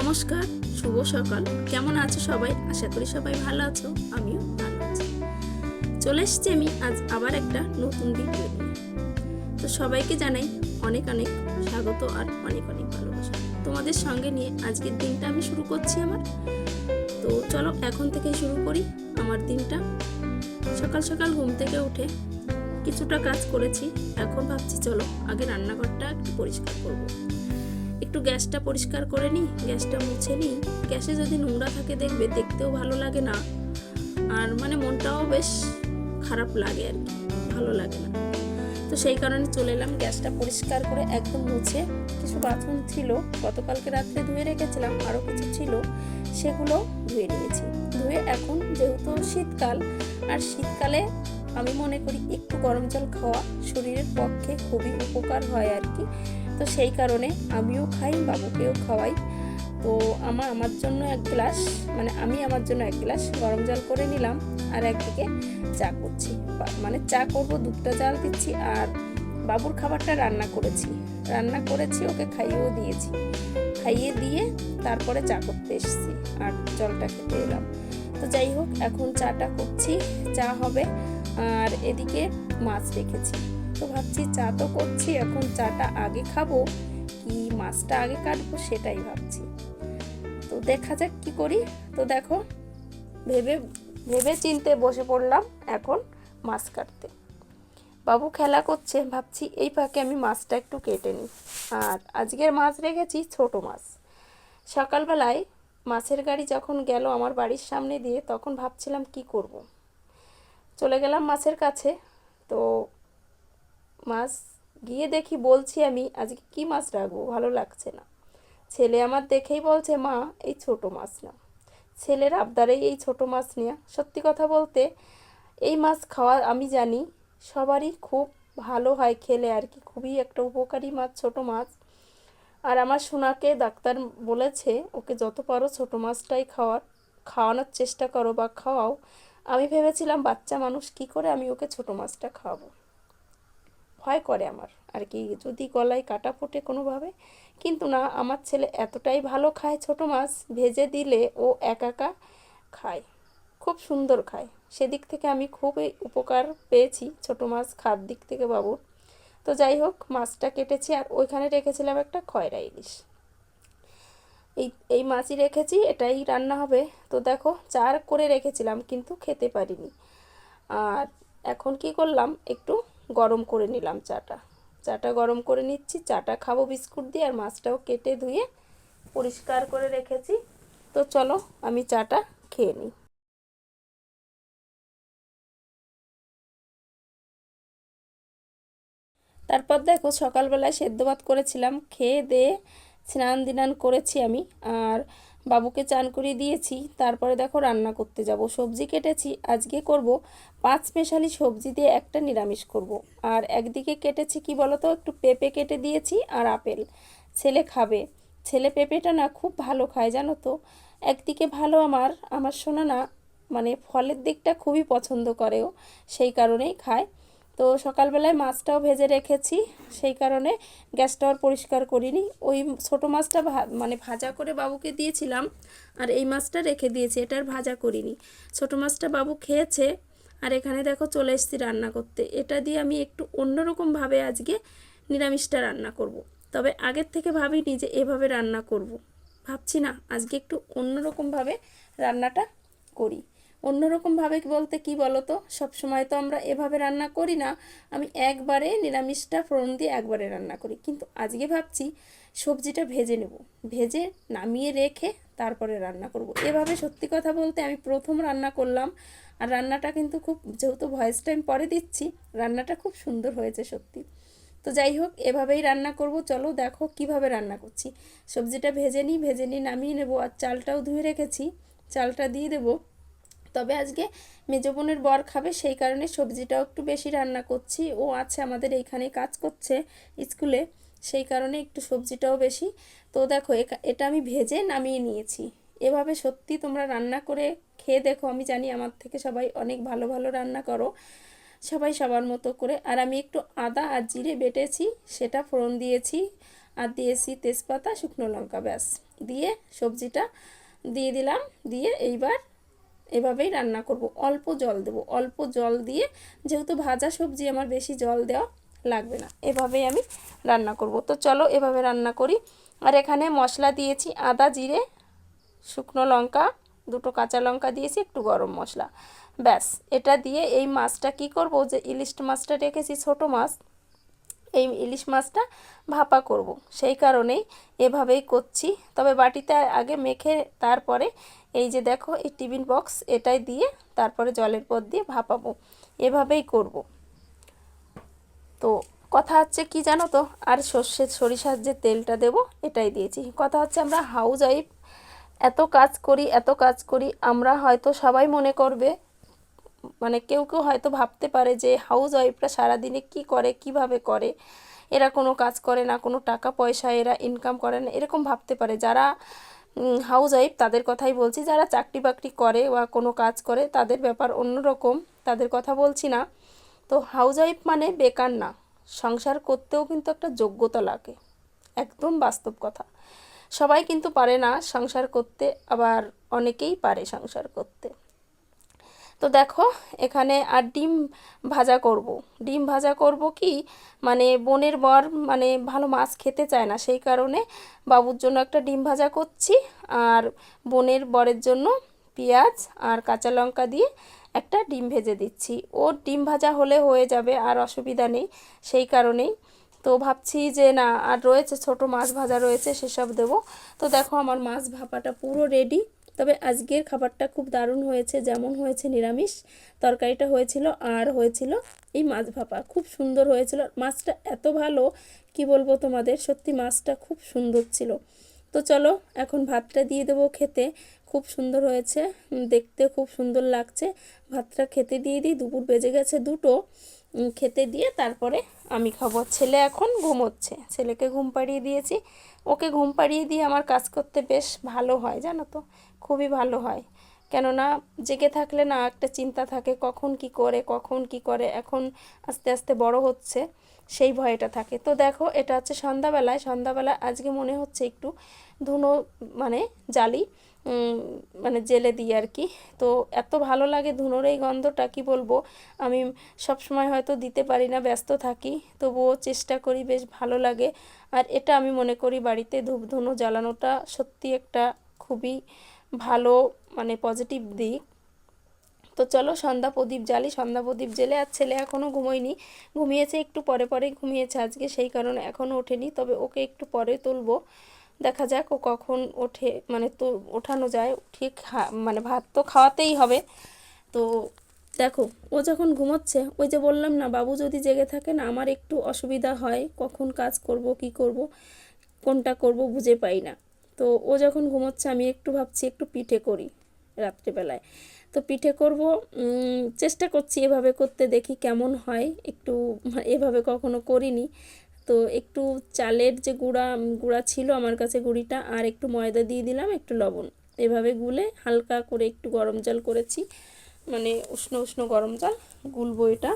নমস্কার, শুভ সকাল। কেমন আছো সবাই? আশা করি সবাই ভালো আছো, আমিও ভালো আছি। চলে এসেছি আমি আজ আবার একটা নতুন ভিডিও নিয়ে। তো সবাইকে জানাই অনেক অনেক স্বাগত আর অনেক অনেক ভালোবাসা। তোমাদের সঙ্গে নিয়ে আজকের দিনটা আমি শুরু করছি আমার তো চলো এখন থেকে শুরু করি আমার দিনটা। সকাল সকাল ঘুম থেকে উঠে কিছুটা কাজ করেছি। এখন ভাবছি চলো আগে রান্নাঘরটা একটু পরিষ্কার করব। একটু গ্যাসটা পরিষ্কার করে নিই, গ্যাসটা মুছে নিই। গ্যাসে যদি নোংরা থাকে দেখবে, দেখতেও ভালো লাগে না। আর মানে মনটাও বেশ খারাপ লাগে আর কি, ভালো লাগে না। তো সেই কারণে চলে এলাম গ্যাসটা পরিষ্কার করে একদম মুছে। কিছু বাথরুম ছিল, গতকালকে রাত্রে ধুয়ে রেখেছিলাম আরও কিছু ছিল, সেগুলো ধুয়ে নিয়েছি। ধুয়ে এখন যেহেতু শীতকাল, আর শীতকালে আমি মনে করি একটু গরম জল খাওয়া শরীরের পক্ষে খুবই উপকার হয় আর কি। তো সেই কারণে আমিও খাই, বাবুকেও খাওয়াই। তো আমার আমার জন্য এক গ্লাস মানে আমি আমার জন্য এক গ্লাস গরম জল করে নিলাম আর একদিকে চা করছি। মানে চা করব, দুধটা জাল দিচ্ছি আর বাবুর খাবারটা রান্না করেছি। রান্না করেছি, ওকে খাইয়েও দিয়েছি। খাইয়ে দিয়ে তারপরে চা করতে এসেছি আর জলটা খেতে এলাম। তো যাই হোক, এখন চাটা করছি, চা হবে আর এদিকে মাছ রেখেছি। তো ভাবছি, চা তো করছি, এখন চাটা আগে খাব, কি মাছটা আগে কাটবো সেটাই ভাবছি। তো দেখা যাক কি করি। তো দেখো, ভেবে ভেবে চিনতে বসে পড়লাম এখন মাছ কাটতে। বাবু খেলা করছে, ভাবছি এই ফাঁকে আমি মাছটা একটু কেটে নিই। আর আজকের মাছ রেখেছি ছোট মাছ। সকালবেলায় মাছের গাড়ি যখন গেল আমার বাড়ির সামনে দিয়ে, তখন ভাবছিলাম কি করব। চলে গেলাম মাছের কাছে। তো মাছ, গিয়ে দেখি বলছি আমি, আজকে কি মাছ রাখব? ভালো লাগছে না। ছেলে আমার দেখেই বলছে, মা, এই ছোট মাছ না ছেলের আবদারেই এই ছোট মাছ নেওয়া সত্যি কথা বলতে, এই মাছ খাওয়া আমি জানি, সবারই খুব ভালো হয় খেলে আর কি। খুবই একটা উপকারী মাছ, ছোট মাছ। আর আমার সোনাকে ডাক্তার বলেছে, ওকে যত পারো ছোট মাছটাই খাওয়ার, খাওয়ানোর চেষ্টা করো বা খাওয়াও। আমি ভেবেছিলাম, বাচ্চা মানুষ কি করে আমি ওকে ছোট মাছটা খাওয়াবো? ভয় করে আমার। আর কি, যদি গলায় কাটা ফোটে কোনোভাবে, কিন্তু না, আমার ছেলে এতটাই ভালো খায় ছোট মাছ, ভেজে দিলে ও একা একা খায়, খুব সুন্দর খায়। সেদিক থেকে আমি খুবই উপকার পেয়েছি ছোট মাছ খাওয়ার দিক থেকে বাবুর তো যাই হোক, মাছটা কেটেছি আর ওইখানে রেখেছিলাম একটা খয়রা ইলিশ। এই এই মাছই রেখেছি, এটাই রান্না হবে। তো দেখো, চার করে রেখেছিলাম, কিন্তু খেতে পারিনি। আর এখন কি করলাম, একটু গরম করে নিলাম চাটা। চাটা গরম করে নিচ্ছি, চাটা খাব বিস্কুট দিয়ে আর মাছটাও কেটে ধুয়ে পরিষ্কার করে রেখেছি। তো চলো আমি চাটা খেয়ে নিই। তারপর দেখো সকালবেলায় সেদ্ধ ভাত করেছিলাম, খেয়ে দিয়ে স্নান দিনান করেছি আমি। আর বাবুকে চান করিয়ে দিয়েছি, তারপরে দেখো রান্না করতে যাব। সবজি কেটেছি, আজকে করব পাঁচ স্পেশালি সবজি দিয়ে একটা নিরামিষ করব। আর একদিকে কেটেছি কি বলতো, একটু পেঁপে কেটে দিয়েছি আর আপেল। ছেলে খাবে। ছেলে পেঁপেটা না খুব ভালো খায় জানো তো। একদিকে ভালো আমার আমার শোনা না মানে ফলের দিকটা খুবই পছন্দ করেও, সেই কারণেই খায়। তো সকালবেলায় মাছটাও ভেজে রেখেছি, সেই কারণে গ্যাসটা আর পরিষ্কার করিনি ওই ছোটো মাছটা মানে ভাজা করে বাবুকে দিয়েছিলাম, আর এই মাছটা রেখে দিয়েছি, এটা আর ভাজা করিনি ছোটো মাছটা বাবু খেয়েছে, আর এখানে দেখো চলে এসেছি রান্না করতে এটা দিয়ে আমি একটু অন্যরকমভাবে আজকে নিরামিষটা রান্না করব। তবে আগের থেকে ভাবিনি যে এভাবে রান্না করব। ভাবছি না, আজকে একটু অন্যরকমভাবে রান্নাটা করি অন্যরকমভাবে বলতে কি বলো তো সবসময় তো আমরা এভাবে রান্না করি না। আমি একবারে নিরামিষটা ফোড়ন দিয়ে একবারে রান্না করি। কিন্তু আজকে ভাবছি সবজিটা ভেজে নেব। ভেজে নামিয়ে রেখে তারপরে রান্না করব। এভাবে সত্যি কথা বলতে আমি প্রথম রান্না করলাম। আর রান্নাটা কিন্তু খুব যেহেতু ভয়েস টাইম পরে দিচ্ছি, রান্নাটা খুব সুন্দর হয়েছে সত্যি। তো যাই হোক, এভাবেই রান্না করব। চলো দেখো কীভাবে রান্না করছি। সবজিটা ভেজে নিই ভেজে নিই, নামিয়ে নেব। আর চালটাও ধুয়ে রেখেছি। চালটা দিয়ে দেবো। তবে আজকে মেজো বোনের বর খাবে, সেই কারণে সবজিটাও একটু বেশি রান্না করছি। ও আছে আমাদের এইখানে কাজ করছে স্কুলে, সেই কারণে একটু সবজিটাও বেশি। তো দেখো এটা আমি ভেজে নামিয়ে নিয়েছি। এভাবে সত্যি তোমরা রান্না করে খেয়ে দেখো, আমি জানি আমার থেকে সবাই অনেক ভালো ভালো রান্না করো, সবাই সবার মতো করে। আর আমি একটু আদা আর জিরে বেটেছি, সেটা ফোড়ন দিয়েছি আর দিয়েছি তেজপাতা, শুকনো লঙ্কা, ব্যাস। দিয়ে সবজিটা দিয়ে দিলাম, দিয়ে এইবার এভাবেই রান্না করব। অল্প জল দেব। অল্প জল দিয়ে যেহেতু ভাজা সবজি, আমার বেশি জল দেওয়া লাগবে না। এভাবেই আমি রান্না করব। তো চলো এভাবে রান্না করি। আর এখানে মশলা দিয়েছি আদা, জিরে, শুকনো লঙ্কা, দুটো কাঁচা লঙ্কা দিয়েছি, একটু গরম মশলা। ব্যাস, এটা দিয়ে এই মাছটা কি করব? যে ইলিশ মাছটা রেখেছি, ছোট মাছ। এই ইলিশ মাছটা ভাপা করব। সেই কারণেই এভাবেই করছি। তবে বাটিতে আগে মেখে তারপরে এই যে দেখো, এই টিফিন বক্স এটাই দিয়ে তারপরে জলের পর দিয়ে ভাপাবো। এভাবেই করব। তো কথা হচ্ছে কি জানো তো, আর সর্ষের সরিষার যে তেলটা দেব এটাই দিয়েছি। কথা হচ্ছে আমরা হাউস ওয়াইফ এত কাজ করি, এত কাজ করি, আমরা হয়তো সবাই মনে করবে মানে কেউ কেউ হয়তো ভাবতে পারে যে হাউস ওয়াইফরা সারাদিনে কি করে, কীভাবে করে? এরা কোনো কাজ করে না, কোনো টাকা পয়সা এরা ইনকাম করে না। এরকম ভাবতে পারে। যারা হাউস ওয়াইফ তাদের কথাই বলছি। যারা চাকরি বাকরি করে বা কোনো কাজ করে, তাদের ব্যাপার অন্যরকম। তাদের কথা বলছি না। তো হাউস ওয়াইফ মানে বেকার না। সংসার করতেও কিন্তু একটা যোগ্যতা লাগে। একদম বাস্তব কথা। সবাই কিন্তু পারে না সংসার করতে, আবার অনেকেই পারে সংসার করতে। তো দেখো, এখানে আর ডিম ভাজা করব। ডিম ভাজা করব কি? মানে বোনের বর মানে ভালো মাছ খেতে চায় না, সেই কারণে বাবুর জন্য একটা ডিম ভাজা করছি আর বোনের বরের জন্য পেঁয়াজ আর কাঁচা লঙ্কা দিয়ে একটা ডিম ভেজে দিচ্ছি। ওর ডিম ভাজা হলে হয়ে যাবে আর অসুবিধা নেই, সেই কারণেই। তো ভাবছি যে না, আর রয়েছে ছোট মাছ ভাজা রয়েছে, সেসব দেবো। তো দেখো আমার মাছ ভাপাটা পুরো রেডি তবে আজকের খাবারটা খুব দারুণ হয়েছে, যেমন হয়েছে নিরামিষ। তরকারিটা হয়েছিল আর হয়েছিল এই মাছ ভাপা। খুব সুন্দর হয়েছিল। মাছটা এত ভালো, কি বলব তোমাদের? সত্যি মাছটা খুব সুন্দর ছিল। তো চলো, এখন ভাতটা দিয়ে দেবো খেতে। খুব সুন্দর হয়েছে দেখতে খুব সুন্দর লাগছে। ভাতটা খেতে দিয়ে দিই, দুপুর বেজে গেছে দুটো। খেতে দিয়ে তারপরে আমি খাব। ছেলে এখন ঘুমোচ্ছে। ছেলেকে ঘুম পাড়িয়ে দিয়েছি। ওকে ঘুম পাড়িয়ে দিয়ে আমার কাজ করতে বেশ ভালো হয়, জানো তো? খুবই ভালো হয়। কেননা জেগে থাকলে না একটা চিন্তা থাকে, কখন কি করে, কখন কি করে, এখন আস্তে আস্তে বড় হচ্ছে, সেই ভয়টা থাকে। তো দেখো, এটা হচ্ছে সন্ধ্যাবেলায় সন্ধ্যাবেলায় আজকে মনে হচ্ছে একটু ধুনো মানে জালি। মানে জেলে দিই আর কি। তো এত ভালো লাগে ধুনোর এই গন্ধটা, কি বলব? আমি সব সময় হয়তো দিতে পারি না, ব্যস্ত থাকি, তবুও চেষ্টা করি, বেশ ভালো লাগে। আর এটা আমি মনে করি বাড়িতে ধূপ ধুনো জ্বালানোটা সত্যি একটা খুবই ভালো মানে পজিটিভ দিক। তো চলো সন্ধ্যা প্রদীপ জ্বালি, সন্ধ্যা প্রদীপ জেলে আর ছেলে এখনও ঘুমোয়নি। ঘুমিয়েছে একটু পরে পরে ঘুমিয়েছে আজকে, সেই কারণে এখনও ওঠেনি, তবে ওকে একটু পরে তুলবো। দেখা যাক ও কখন ওঠে মানে তো ওঠানো যায়, ঠিক মানে ভাত তো খাওয়াতেই হবে। তো দেখো, ও যখন ঘুমোচ্ছে, ওই যে বললাম না, বাবু যদি জেগে থাকে না, আমার একটু অসুবিধা হয়, কখন কাজ করব, কি করব, কোনটা করব বুঝে পাই না। তো ও যখন ঘুমোচ্ছে, আমি একটু ভাবছি, একটু পিঠে করি রাত্রিবেলায়। তো পিঠে করব চেষ্টা করছি এভাবে করতে দেখি কেমন হয়, একটু, এভাবে কখনো করিনি। তো একটু চালের যে গুঁড়া গুঁড়া ছিল আমার কাছে গুঁড়িটা, আর একটু ময়দা দিয়ে দিলাম, একটু লবণ। এভাবে গুলে হালকা করে একটু গরম জল করেছি মানে উষ্ণ উষ্ণ গরম জল, গুলবো এটা।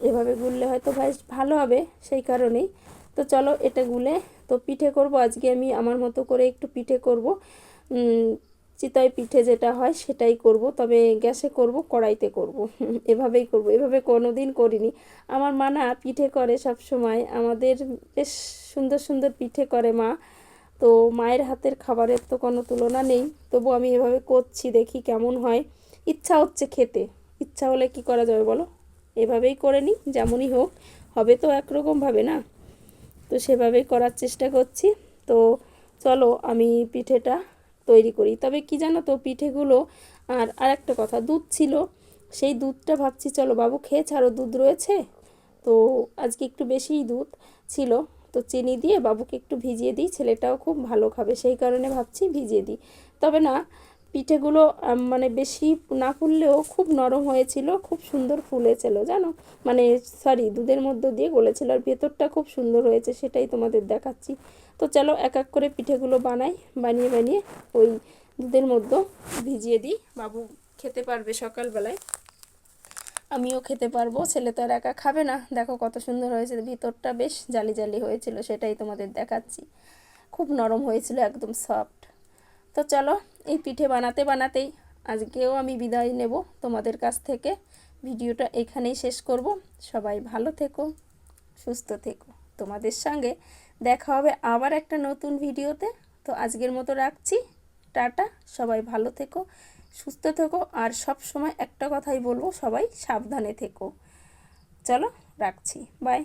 এভাবে গুললে হয়তো ভাই ভালো হবে সেই কারণেই। তো চলো এটা গুলে, তো পিঠে করব। আজকে আমি আমার মতো করে একটু পিঠে করব। চিতই পিঠে যেটা হয় সেটাই করব, তবে গ্যাসে করব, কড়াইতে করব। এভাবেই করব, এভাবে কোনো দিন করিনি। আমার মা না পিঠে করে সব সময় আমাদের বেশ সুন্দর সুন্দর পিঠে করে মা। তো মায়ের হাতের খাবারের তো কোনো তুলনা নেই। তবু আমি এভাবে করছি, দেখি কেমন হয়। ইচ্ছা হচ্ছে খেতে। ইচ্ছা হলে কি করা যাবে বলো? এভাবেই করে নিই, যেমনই হোক। হবে তো একরকমভাবে না? তো সেভাবেই করার চেষ্টা করছি। তো চলো আমি পিঠেটা তৈরি করি। তবে কি জানো তো পিঠেগুলো? আর আরেকটা কথা, দুধ ছিল। সেই দুধটা ভাবছি, চলো বাবু খেয়ে ছাড়ো, দুধ রয়েছে? তো আজকে একটু বেশিই দুধ ছিল। তো চিনি দিয়ে বাবুকে একটু ভিজিয়ে দিই, ছেলেটাও খুব ভালো খাবে, সেই কারণে ভাবছি ভিজিয়ে দিই। তবে না, পিঠেগুলো মানে বেশি না ফুললেও খুব নরম হয়েছিল, খুব সুন্দর ফুলেছিল, জানো? মানে সরি দুধের মধ্যে দিয়ে গলেছিল, আর ভেতরটা খুব সুন্দর হয়েছে, সেটাই তোমাদের দেখাচ্ছি। তো চলো এক এক করে পিঠেগুলো বানাই, বানিয়ে বানিয়ে ওই দুধের মধ্যে ভিজিয়ে দিই। বাবু খেতে পারবে সকালবেলায়। আমিও খেতে পারব, ছেলে তো আর একা খাবে না। দেখো কত সুন্দর হয়েছে, ভিতরটা বেশ জালি জালি হয়েছিল, সেটাই তোমাদের দেখাচ্ছি। খুব নরম হয়েছিল, একদম সফট তো চলো এই পিঠে বানাতে, বানাতেই আজকেও আমি বিদায় নেব তোমাদের কাছ থেকে। ভিডিওটা এখানেই শেষ করব। সবাই ভালো থেকো, সুস্থ থেকো। তোমাদের সঙ্গে দেখা হবে আবার একটা নতুন ভিডিওতে। তো আজকের মতো রাখছি। টাটা, সবাই ভালো থেকো, সুস্থ থেকো, আর সব সময় একটা কথাই বলব, সবাই সাবধানে থেকো। চলো, রাখছি বাই